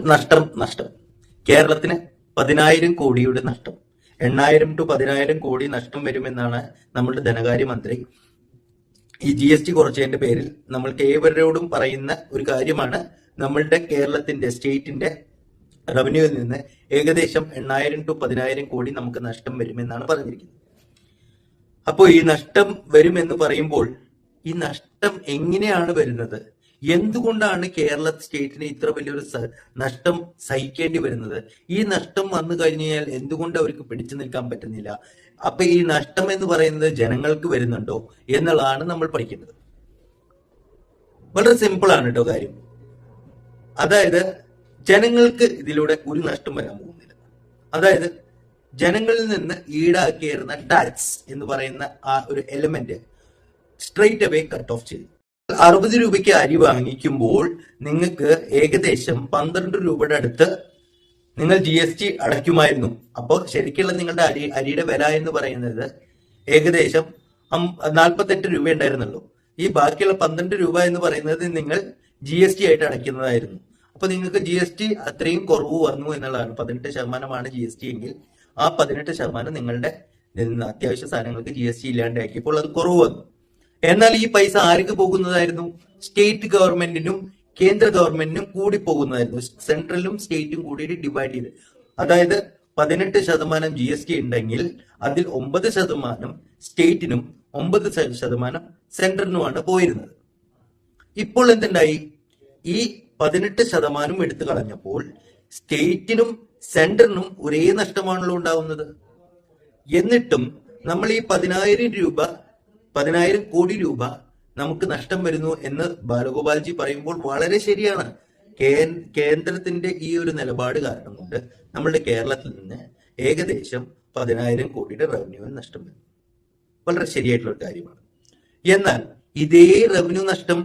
നഷ്ടം നഷ്ടം. കേരളത്തിന് പതിനായിരം കോടിയുടെ നഷ്ടം. എണ്ണായിരം ടു പതിനായിരം കോടി നഷ്ടം വരുമെന്നാണ് നമ്മളുടെ ധനകാര്യമന്ത്രി. ഈ ജി എസ് ടി കുറച്ചതിന്റെ പേരിൽ നമ്മൾക്ക് ഏവരോടും പറയുന്ന ഒരു കാര്യമാണ്. നമ്മളുടെ കേരളത്തിന്റെ സ്റ്റേറ്റിന്റെ റവന്യൂവിൽ നിന്ന് ഏകദേശം എണ്ണായിരം ടു പതിനായിരം കോടി നമുക്ക് നഷ്ടം വരുമെന്നാണ് പറഞ്ഞിരിക്കുന്നത്. അപ്പോൾ ഈ നഷ്ടം വരുമെന്ന് പറയുമ്പോൾ ഈ നഷ്ടം എങ്ങനെയാണ് വരുന്നത്? എന്തുകൊണ്ടാണ് കേരള സ്റ്റേറ്റിന് ഇത്ര വലിയൊരു നഷ്ടം സഹിക്കേണ്ടി വരുന്നത്? ഈ നഷ്ടം വന്നു കഴിഞ്ഞാൽ എന്തുകൊണ്ട് അവർക്ക് പിടിച്ചു നിൽക്കാൻ പറ്റുന്നില്ല? അപ്പൊ ഈ നഷ്ടം എന്ന് പറയുന്നത് ജനങ്ങൾക്ക് വരുന്നുണ്ടോ എന്നുള്ളതാണ് നമ്മൾ പഠിക്കേണ്ടത്. വളരെ സിമ്പിൾ ആണ് കേട്ടോ കാര്യം. അതായത് ജനങ്ങൾക്ക് ഇതിലൂടെ ഒരു നഷ്ടം വരാൻ പോകുന്നില്ല. അതായത് ജനങ്ങളിൽ നിന്ന് ഈടാക്കിയിരുന്ന ടാക്സ് എന്ന് പറയുന്ന ആ ഒരു element straight away cut off ചെയ്തു. അറുപത് രൂപയ്ക്ക് അരി വാങ്ങിക്കുമ്പോൾ നിങ്ങൾക്ക് ഏകദേശം പന്ത്രണ്ട് രൂപയുടെ അടുത്ത് നിങ്ങൾ ജി എസ് ടി അടയ്ക്കുമായിരുന്നു. അപ്പോൾ ശരിക്കുള്ള നിങ്ങളുടെ അരി അരിയുടെ വില എന്ന് പറയുന്നത് ഏകദേശം നാൽപ്പത്തെട്ട് രൂപ ഉണ്ടായിരുന്നുള്ളൂ. ഈ ബാക്കിയുള്ള പന്ത്രണ്ട് രൂപ എന്ന് പറയുന്നത് നിങ്ങൾ ജി എസ് ടി ആയിട്ട് അടയ്ക്കുന്നതായിരുന്നു. അപ്പൊ നിങ്ങൾക്ക് ജി എസ് ടി അത്രയും കുറവ് വന്നു എന്നുള്ളതാണ്. പതിനെട്ട് ശതമാനമാണ് ജി എസ് ടി എങ്കിൽ ആ പതിനെട്ട് ശതമാനം നിങ്ങളുടെ അത്യാവശ്യ സാധനങ്ങൾക്ക് ജി എസ് ടി ഇല്ലാണ്ടാക്കിയപ്പോൾ അത് കുറവ് വന്നു. എന്നാൽ ഈ പൈസ ആർക്ക് പോകുന്നതായിരുന്നു? സ്റ്റേറ്റ് ഗവൺമെന്റിനും കേന്ദ്ര ഗവൺമെന്റിനും കൂടി പോകുന്നതായിരുന്നു. സെൻട്രലും സ്റ്റേറ്റും കൂടി ഡിവൈഡ് ചെയ്ത്. അതായത് പതിനെട്ട് ശതമാനം ജി എസ് ടി ഉണ്ടെങ്കിൽ അതിൽ ഒമ്പത് ശതമാനം സ്റ്റേറ്റിനും ഒമ്പത് ശതമാനം സെൻട്രലിനുമാണ് പോയിരുന്നത്. ഇപ്പോൾ എന്തുണ്ടായി? ഈ പതിനെട്ട് ശതമാനം എടുത്തു കളഞ്ഞപ്പോൾ സ്റ്റേറ്റിനും സെൻട്രലിനും ഒരേ നഷ്ടമാണല്ലോ ഉണ്ടാവുന്നത്. എന്നിട്ടും നമ്മൾ ഈ പതിനായിരം രൂപ പതിനായിരം കോടി രൂപ നമുക്ക് നഷ്ടം വരുന്നു എന്ന് ബാലഗോപാൽജി പറയുമ്പോൾ വളരെ ശരിയാണ്. കേന്ദ്രത്തിന്റെ ഈ ഒരു നിലപാട് കാരണം കൊണ്ട് നമ്മളുടെ കേരളത്തിൽ നിന്ന് ഏകദേശം പതിനായിരം കോടിയുടെ റവന്യൂ നഷ്ടം വരും വളരെ ശരിയായിട്ടുള്ള ഒരു കാര്യമാണ്. എന്നാൽ ഇതേ റവന്യൂ നഷ്ടം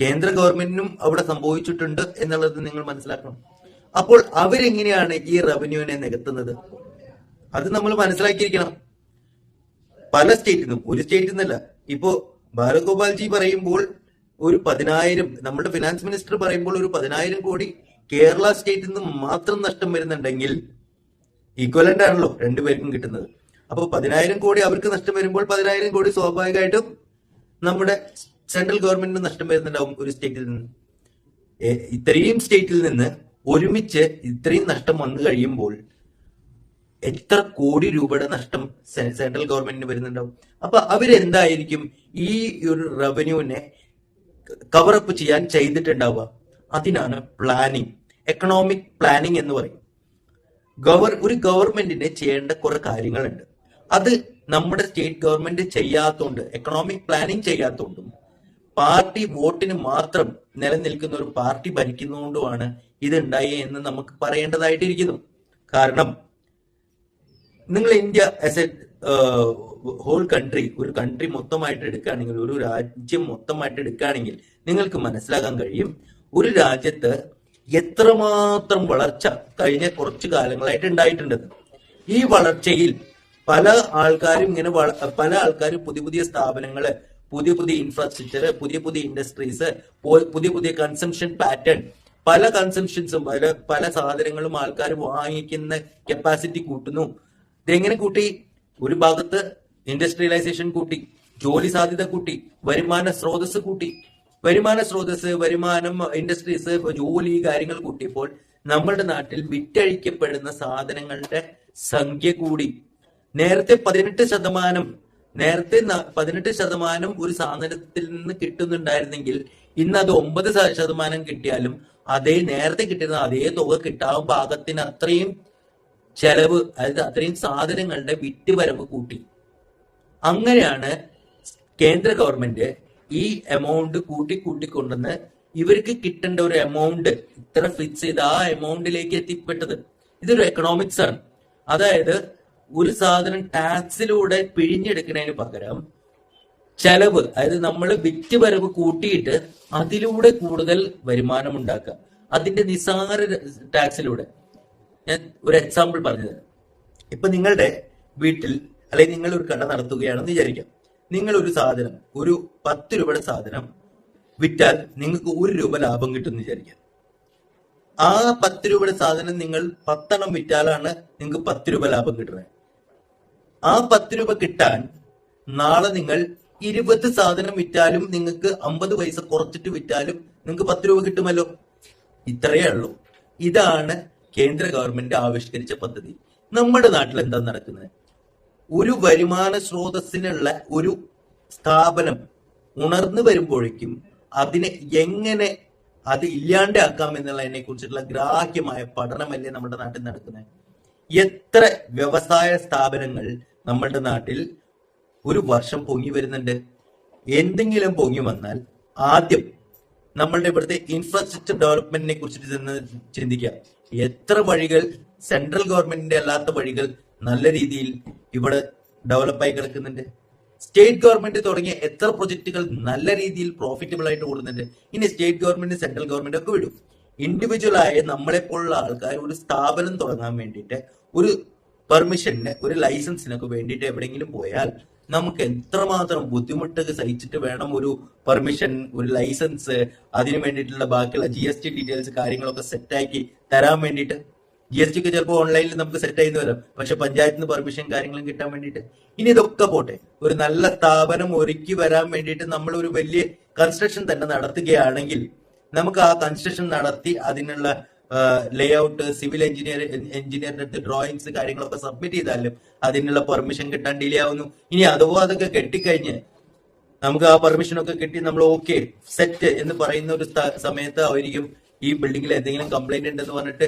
കേന്ദ്ര ഗവൺമെന്റിനും അവിടെ സംഭവിച്ചിട്ടുണ്ട് എന്നുള്ളത് നിങ്ങൾ മനസ്സിലാക്കണം. അപ്പോൾ അവരെങ്ങനെയാണ് ഈ റവന്യൂവിനെ നികത്തുന്നത്? അത് നമ്മൾ മനസ്സിലാക്കിയിരിക്കണം. പല സ്റ്റേറ്റിനും ഒരു സ്റ്റേറ്റിൽ നിന്നല്ല. ഇപ്പോ ബാലഗോപാൽജി പറയുമ്പോൾ ഒരു പതിനായിരം നമ്മുടെ ഫിനാൻസ് മിനിസ്റ്റർ പറയുമ്പോൾ ഒരു പതിനായിരം കോടി കേരള സ്റ്റേറ്റിൽ നിന്ന് മാത്രം നഷ്ടം വരുന്നുണ്ടെങ്കിൽ ഈക്വലന്റ് ആണല്ലോ രണ്ടുപേർക്കും കിട്ടുന്നത്. അപ്പോൾ പതിനായിരം കോടി അവർക്ക് നഷ്ടം വരുമ്പോൾ പതിനായിരം കോടി സ്വാഭാവികമായിട്ടും നമ്മുടെ സെൻട്രൽ ഗവൺമെന്റിന് നഷ്ടം വരുന്നുണ്ടാവും ഒരു സ്റ്റേറ്റിൽ നിന്ന്. ഇത്രയും സ്റ്റേറ്റിൽ നിന്ന് ഒരുമിച്ച് ഇത്രയും നഷ്ടം വന്നു കഴിയുമ്പോൾ എത്ര കോടി രൂപയുടെ നഷ്ടം സെൻട്രൽ ഗവൺമെന്റിന് വരുന്നുണ്ടാവും. അപ്പൊ അവരെന്തായിരിക്കും? ഈ ഒരു റവന്യൂവിനെ കവറപ്പ് ചെയ്യാൻ ചെയ്തിട്ടുണ്ടാവുക. അതിനാണ് പ്ലാനിങ് എക്കണോമിക് പ്ലാനിങ് എന്ന് പറയും. ഗവർ ഒരു ഗവൺമെന്റിന് ചെയ്യേണ്ട കുറെ കാര്യങ്ങളുണ്ട്. അത് നമ്മുടെ സ്റ്റേറ്റ് ഗവൺമെന്റ് ചെയ്യാത്തോണ്ട് എക്കണോമിക് പ്ലാനിങ് ചെയ്യാത്തോണ്ടും പാർട്ടി വോട്ടിന് മാത്രം നിലനിൽക്കുന്ന ഒരു പാർട്ടി ഭരിക്കുന്നതുകൊണ്ടുമാണ് ഇതുണ്ടായി എന്ന് നമുക്ക് പറയേണ്ടതായിട്ടിരിക്കുന്നു. കാരണം നിങ്ങൾ India as a whole country ഒരു കൺട്രി മൊത്തമായിട്ട് എടുക്കുകയാണെങ്കിൽ ഒരു രാജ്യം മൊത്തമായിട്ട് എടുക്കുകയാണെങ്കിൽ നിങ്ങൾക്ക് മനസ്സിലാക്കാൻ കഴിയും ഒരു രാജ്യത്ത് എത്രമാത്രം വളർച്ച കഴിഞ്ഞ കുറച്ചു കാലങ്ങളായിട്ട് ഉണ്ടായിട്ടുണ്ടെന്ന് ഈ വളർച്ചയിൽ പല ആൾക്കാരും ഇങ്ങനെ പല ആൾക്കാരും പുതിയ പുതിയ സ്ഥാപനങ്ങൾ പുതിയ പുതിയ ഇൻഫ്രാസ്ട്രക്ചർ പുതിയ പുതിയ ഇൻഡസ്ട്രീസ് പുതിയ പുതിയ കൺസംഷൻ പാറ്റേൺ പല കൺസംഷൻസും പല പല സാധനങ്ങളും ആൾക്കാർ വാങ്ങിക്കുന്ന കപ്പാസിറ്റി കൂട്ടുന്നു. ഇതെങ്ങനെ കൂട്ടി? ഒരു ഭാഗത്ത് ഇൻഡസ്ട്രിയലൈസേഷൻ കൂട്ടി ജോലി സാധ്യത കൂട്ടി വരുമാന സ്രോതസ് കൂട്ടി. വരുമാന സ്രോതസ് വരുമാനം ഇൻഡസ്ട്രീസ് ജോലി കാര്യങ്ങൾ കൂട്ടിയപ്പോൾ നമ്മളുടെ നാട്ടിൽ വിറ്റഴിക്കപ്പെടുന്ന സാധനങ്ങളുടെ സംഖ്യ കൂടി. നേരത്തെ പതിനെട്ട് ശതമാനം നേരത്തെ പതിനെട്ട് ശതമാനം ഒരു സാധനത്തിൽ നിന്ന് കിട്ടുന്നുണ്ടായിരുന്നെങ്കിൽ ഇന്ന് അത് ഒമ്പത് ശതമാനം കിട്ടിയാലും അതേ നേരത്തെ കിട്ടുന്ന അതേ തുക കിട്ടാൻ ഭാഗത്തിന് അത്രയും ചെലവ് അതായത് അത്രയും സാധനങ്ങളുടെ വിറ്റുവരവ് കൂട്ടി. അങ്ങനെയാണ് കേന്ദ്ര ഗവൺമെന്റ് ഈ എമൗണ്ട് കൂട്ടി കൂട്ടിക്കൊണ്ടെന്ന് ഇവർക്ക് കിട്ടേണ്ട ഒരു എമൗണ്ട് ഇത്ര ഫിക്സ് ചെയ്ത് ആ എമൗണ്ടിലേക്ക് എത്തിപ്പെട്ടത്. ഇതൊരു എക്കണോമിക്സ് ആണ്. അതായത് ഒരു സാധനം ടാക്സിലൂടെ പിഴിഞ്ഞെടുക്കുന്നതിന് പകരം ചെലവ് അതായത് നമ്മൾ വിറ്റ് വരവ് കൂട്ടിയിട്ട് അതിലൂടെ കൂടുതൽ വരുമാനം ഉണ്ടാക്കുക. അതിന്റെ നിസ്സാര ടാക്സിലൂടെ ഞാൻ ഒരു എക്സാമ്പിൾ പറഞ്ഞത് ഇപ്പൊ നിങ്ങളുടെ വീട്ടിൽ അല്ലെങ്കിൽ നിങ്ങൾ ഒരു കട നടത്തുകയാണെന്ന് വിചാരിക്കാം. നിങ്ങൾ ഒരു സാധനം ഒരു പത്ത് രൂപയുടെ സാധനം വിറ്റാൽ നിങ്ങൾക്ക് ഒരു രൂപ ലാഭം കിട്ടുമെന്ന് വിചാരിക്കാം. ആ പത്ത് രൂപയുടെ സാധനം നിങ്ങൾ പത്തെണ്ണം വിറ്റാലാണ് നിങ്ങൾക്ക് പത്ത് രൂപ ലാഭം കിട്ടുന്നത്. ആ പത്ത് രൂപ കിട്ടാൻ നാളെ നിങ്ങൾ ഇരുപത് സാധനം വിറ്റാലും നിങ്ങൾക്ക് അമ്പത് പൈസ കുറച്ചിട്ട് വിറ്റാലും നിങ്ങൾക്ക് പത്ത് രൂപ കിട്ടുമല്ലോ? ഇത്രയേ ഉള്ളൂ. ഇതാണ് കേന്ദ്ര ഗവൺമെന്റ് ആവിഷ്കരിച്ച പദ്ധതി. നമ്മുടെ നാട്ടിൽ എന്താ നടക്കുന്നത്? ഒരു വരുമാന സ്രോതസ്സിനുള്ള ഒരു സ്ഥാപനം ഉണർന്നു വരുമ്പോഴേക്കും അതിനെ എങ്ങനെ അത് ഇല്ലാണ്ടാക്കാം എന്നുള്ളതിനെ കുറിച്ചിട്ടുള്ള ഗ്രാഹ്യമായ പഠനമല്ലേ നമ്മുടെ നാട്ടിൽ നടക്കുന്നത്. എത്ര വ്യവസായ സ്ഥാപനങ്ങൾ നമ്മുടെ നാട്ടിൽ ഒരു വർഷം പൊങ്ങി വരുന്നുണ്ട്. എന്തെങ്കിലും പൊങ്ങി വന്നാൽ ആദ്യം നമ്മളുടെ ഇവിടുത്തെ ഇൻഫ്രാസ്ട്രക്ചർ ഡെവലപ്മെന്റിനെ കുറിച്ചിട്ട് ചിന്തിക്കുക. എത്ര വഴികൾ സെൻട്രൽ ഗവൺമെന്റിന്റെ അല്ലാത്ത വഴികൾ നല്ല രീതിയിൽ ഇവിടെ ഡെവലപ്പായി കിടക്കുന്നുണ്ട്. സ്റ്റേറ്റ് ഗവൺമെന്റ് തുടങ്ങിയ എത്ര പ്രൊജക്ടുകൾ നല്ല രീതിയിൽ പ്രോഫിറ്റബിൾ ആയിട്ട് ഓടുന്നുണ്ട് ഇനി സ്റ്റേറ്റ് ഗവൺമെന്റ് സെൻട്രൽ ഗവൺമെന്റ് ഒക്കെ വിടും. ഇൻഡിവിജ്വൽ ആയ നമ്മളെ പോലുള്ള ആൾക്കാർ ഒരു സ്ഥാപനം തുടങ്ങാൻ വേണ്ടിയിട്ട് ഒരു പെർമിഷന് ഒരു ലൈസൻസിനൊക്കെ വേണ്ടിയിട്ട് എവിടെയെങ്കിലും പോയാൽ നമുക്ക് എത്രമാത്രം ബുദ്ധിമുട്ടൊക്കെ സഹിച്ചിട്ട് വേണം ഒരു പെർമിഷൻ ഒരു ലൈസൻസ് അതിനു വേണ്ടിയിട്ടുള്ള ബാക്കിയുള്ള ജി എസ് ടി ഡീറ്റെയിൽസ് കാര്യങ്ങളൊക്കെ സെറ്റാക്കി തരാൻ വേണ്ടിയിട്ട്. ജി എസ് ടി ഒക്കെ ചിലപ്പോൾ ഓൺലൈനിൽ നമുക്ക് സെറ്റ് ചെയ്ത് വരാം. പക്ഷെ പഞ്ചായത്തിൽ നിന്ന് പെർമിഷൻ കാര്യങ്ങളും കിട്ടാൻ വേണ്ടിയിട്ട്. ഇനി ഇതൊക്കെ പോട്ടെ. ഒരു നല്ല സ്ഥാപനം ഒരുക്കി വരാൻ വേണ്ടിയിട്ട് നമ്മൾ ഒരു വലിയ കൺസ്ട്രക്ഷൻ തന്നെ നടത്തുകയാണെങ്കിൽ നമുക്ക് ആ കൺസ്ട്രക്ഷൻ നടത്തി അതിനുള്ള ലേ ഔട്ട് സിവിൽ എഞ്ചിനീയർ എഞ്ചിനീയറിന്റെ അടുത്ത് ഡ്രോയിങ്സ് കാര്യങ്ങളൊക്കെ സബ്മിറ്റ് ചെയ്താലും അതിനുള്ള പെർമിഷൻ കിട്ടാൻ ഡിലേ ആവുന്നു. ഇനി അഥവാ അതൊക്കെ കെട്ടിക്കഴിഞ്ഞ് നമുക്ക് ആ പെർമിഷൻ ഒക്കെ കിട്ടി നമ്മൾ ഓക്കെ സെറ്റ് എന്ന് പറയുന്ന ഒരു സമയത്ത് ആയിരിക്കും ഈ ബിൽഡിങ്ങിൽ എന്തെങ്കിലും കംപ്ലൈന്റ് ഉണ്ടെന്ന് പറഞ്ഞിട്ട്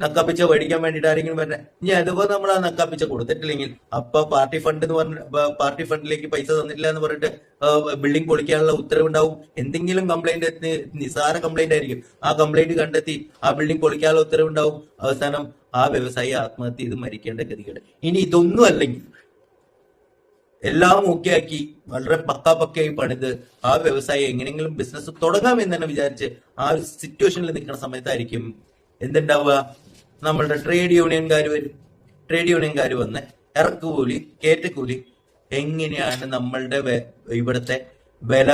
നക്കാപ്പിച്ച മേടിക്കാൻ വേണ്ടിട്ട് ആരെങ്കിലും വരണേ ഇനി അതുപോലെ നമ്മൾ ആ നക്കാപ്പിച്ച കൊടുത്തിട്ടില്ലെങ്കിൽ അപ്പൊ പാർട്ടി ഫണ്ട് എന്ന് പറഞ്ഞ പാർട്ടി ഫണ്ടിലേക്ക് പൈസ തന്നിട്ടില്ല എന്ന് പറഞ്ഞിട്ട് ബിൽഡിംഗ് പൊളിക്കാനുള്ള ഉത്തരവുണ്ടാവും. എന്തെങ്കിലും കംപ്ലൈന്റ് നിസാര കംപ്ലൈന്റ് ആയിരിക്കും. ആ കംപ്ലൈന്റ് കണ്ടെത്തി ആ ബിൽഡിംഗ് പൊളിക്കാനുള്ള ഉത്തരവുണ്ടാവും. അവസാനം ആ വ്യവസായി ആത്മഹത്യ ചെയ്ത് മരിക്കേണ്ട ഗതികേട്. ഇനി ഇതൊന്നും അല്ലെങ്കിൽ എല്ലാം ഓക്കെ ആക്കി വളരെ പക്കാ പക്കയായി പണിത് ആ വ്യവസായി എങ്ങനെയെങ്കിലും ബിസിനസ് തുടങ്ങാം എന്ന് തന്നെ വിചാരിച്ച് ആ ഒരു സിറ്റുവേഷനിൽ നിൽക്കുന്ന സമയത്തായിരിക്കും എന്തുണ്ടാവുക? നമ്മളുടെ ട്രേഡ് യൂണിയൻകാർ വരും. ട്രേഡ് യൂണിയൻകാർ വന്ന് ഇറക്കുകൂലി കയറ്റക്കൂലി എങ്ങനെയാണ് നമ്മളുടെ ഇവിടുത്തെ വില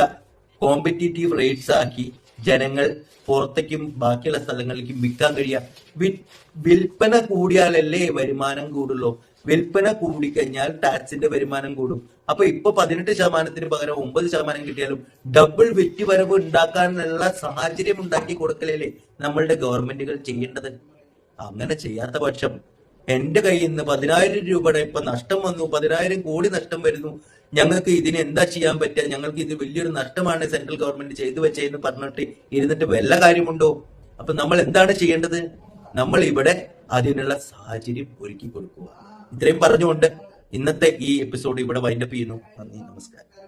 കോമ്പറ്റീറ്റീവ് റേറ്റ്സ് ആക്കി ജനങ്ങൾ പുറത്തേക്കും ബാക്കിയുള്ള സ്ഥലങ്ങളിലേക്കും വിൽക്കാൻ കഴിയുക? വിൽപ്പന കൂടിയാലല്ലേ വരുമാനം കൂടുള്ളൂ. വിൽപ്പന കൂടിക്കഴിഞ്ഞാൽ ടാക്സിന്റെ വരുമാനം കൂടും. അപ്പൊ ഇപ്പൊ പതിനെട്ട് ശതമാനത്തിന് പകരം ഒമ്പത് ശതമാനം കിട്ടിയാലും ഡബിൾ വിറ്റ് വരവ് ഉണ്ടാക്കാനുള്ള സാഹചര്യം ഉണ്ടാക്കി കൊടുക്കലല്ലേ നമ്മളുടെ ഗവൺമെന്റുകൾ ചെയ്യേണ്ടത്? അങ്ങനെ ചെയ്യാത്ത പക്ഷം എന്റെ കയ്യിൽ നിന്ന് പതിനായിരം രൂപയുടെ ഇപ്പൊ നഷ്ടം വന്നു പതിനായിരം കോടി നഷ്ടം വരുന്നു. ഞങ്ങൾക്ക് ഇതിന് എന്താ ചെയ്യാൻ പറ്റുക? ഞങ്ങൾക്ക് ഇത് വലിയൊരു നഷ്ടമാണ് സെൻട്രൽ ഗവൺമെന്റ് ചെയ്തു വെച്ചതെന്ന് പറഞ്ഞിട്ട് ഇരുന്നിട്ട് വല്ല കാര്യമുണ്ടോ? അപ്പൊ നമ്മൾ എന്താണ് ചെയ്യേണ്ടത്? നമ്മൾ ഇവിടെ അതിനുള്ള സാഹചര്യം ഒരുക്കി കൊടുക്കുക. ഇത്രയും പറഞ്ഞുകൊണ്ട് ഇന്നത്തെ ഈ എപ്പിസോഡ് ഇവിടെ വൈൻഡപ്പ് ചെയ്യുന്നു. നന്ദി നമസ്കാരം.